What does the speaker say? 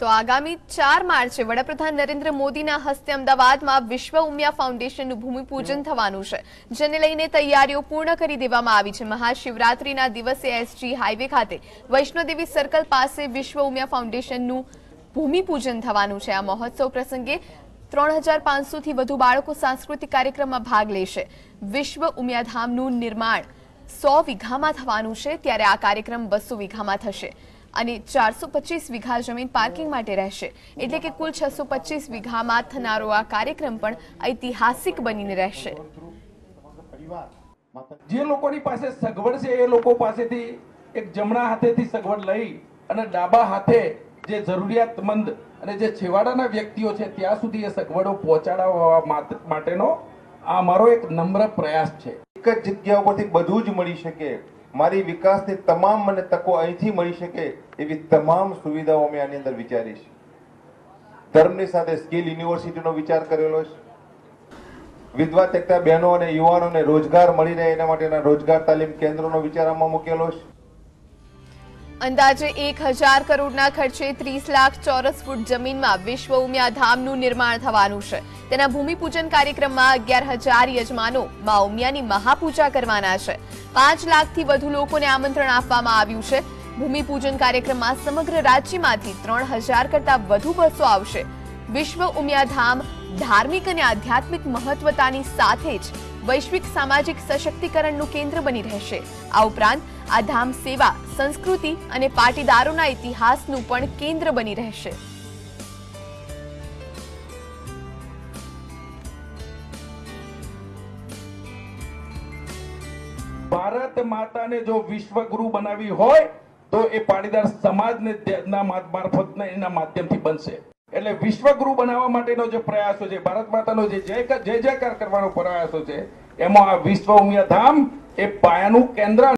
તો આગામી ચાર માર્ચે વડાપ્રધાન નરેન્દ્ર મોદીના હસ્તે અમદાવાદમાં વિશ્વ ઉમિયા ફાઉન્ડેશનનું ભૂમિપૂજન થવાનું છે, જેને લઈને તૈયારીઓ પૂર્ણ કરી દેવામાં આવી છે. મહાશિવરાત્રીના દિવસે એસજી હાઈવે ખાતે વૈષ્ણોદેવી સર્કલ પાસે વિશ્વ ઉમિયા ફાઉન્ડેશનનું ભૂમિપૂજન થવાનું છે. આ મહોત્સવ પ્રસંગે ત્રણ હજાર પાંચસોથી વધુ બાળકો સાંસ્કૃતિક કાર્યક્રમમાં ભાગ લેશે. વિશ્વ ઉમિયાધામનું નિર્માણ સો વીઘામાં થવાનું છે, ત્યારે આ કાર્યક્રમ બસો વીઘામાં થશે. અને ચારસો પચીસ વીઘા જમીન પાર્કિંગ માટે રહેશે. એટલે કે કુલ છસો પચીસ વીઘામાં થનારો આ કાર્યક્રમ પણ ઐતિહાસિક બનીને રહેશે. જે લોકોની પાસે સગવડ છે એ લોકો પાસેથી એક જમણા હાથેથી સગવડ લઈ અને ડાબા હાથે જે જરૂરિયાતમંદ અને જે છેવાડાના વ્યક્તિઓ છે ત્યાં સુધી એ સગવડો પહોંચાડવા માટેનો આ મારો એક નમ્ર પ્રયાસ છે. એક જ જગ્યા ઉપરથી બધું જ મળી શકે. મારી વિકાસની તમામ મને તકો અહીંથી મળી શકે એવી તમામ સુવિધાઓ અમે આની અંદર વિચારીશ ધર્મની સાથે સ્કિલ યુનિવર્સિટીનો વિચાર કરેલો છે. વિધવા તેકતા બહેનો અને યુવાનોને રોજગાર મળી રહે એના માટેના રોજગાર તાલીમ કેન્દ્રોનો વિચાર આમાં મૂકેલો છે. અંદાજે એક હજાર કરોડના ખર્ચે ત્રીસ લાખ ચોરસ ફૂટ જમીનમાં વિશ્વ ઉમિયા ધામનું નિર્માણ થવાનું છે. તેના ભૂમિપૂજન કાર્યક્રમમાં અગિયાર હજાર યજમાનો મા ઉમિયાની મહાપૂજા કરવાના છે. પાંચ લાખથી વધુ લોકોને આમંત્રણ આપવામાં આવ્યું છે. ભૂમિપૂજન કાર્યક્રમમાં સમગ્ર રાજ્યમાંથી ત્રણ હજાર કરતા વધુ બસો આવશે. વિશ્વ ઉમિયાધામ ધાર્મિક અને આધ્યાત્મિક મહત્વતાની સાથે જ વૈશ્વિક સામાજિક સશક્તિકરણનું કેન્દ્ર બની રહેશે. આ ઉપરાંત આ ધામ સેવા, સંસ્કૃતિ અને પાટીદારોના ઇતિહાસનું પણ કેન્દ્ર બની રહેશે. ભારત માતાને જો વિશ્વગુરુ બનાવી હોય, તો એ પાટીદાર સમાજને મારફત એના માધ્યમથી બનશે. એટલે વિશ્વગુરુ બનાવવા માટેનો જે પ્રયાસો છે, ભારત માતાનો જે જય જય જયકાર કરવાનો પ્રયાસો છે, એમાં આ વિશ્વ ઉમિયા ધામ એ પાયાનું કેન્દ્ર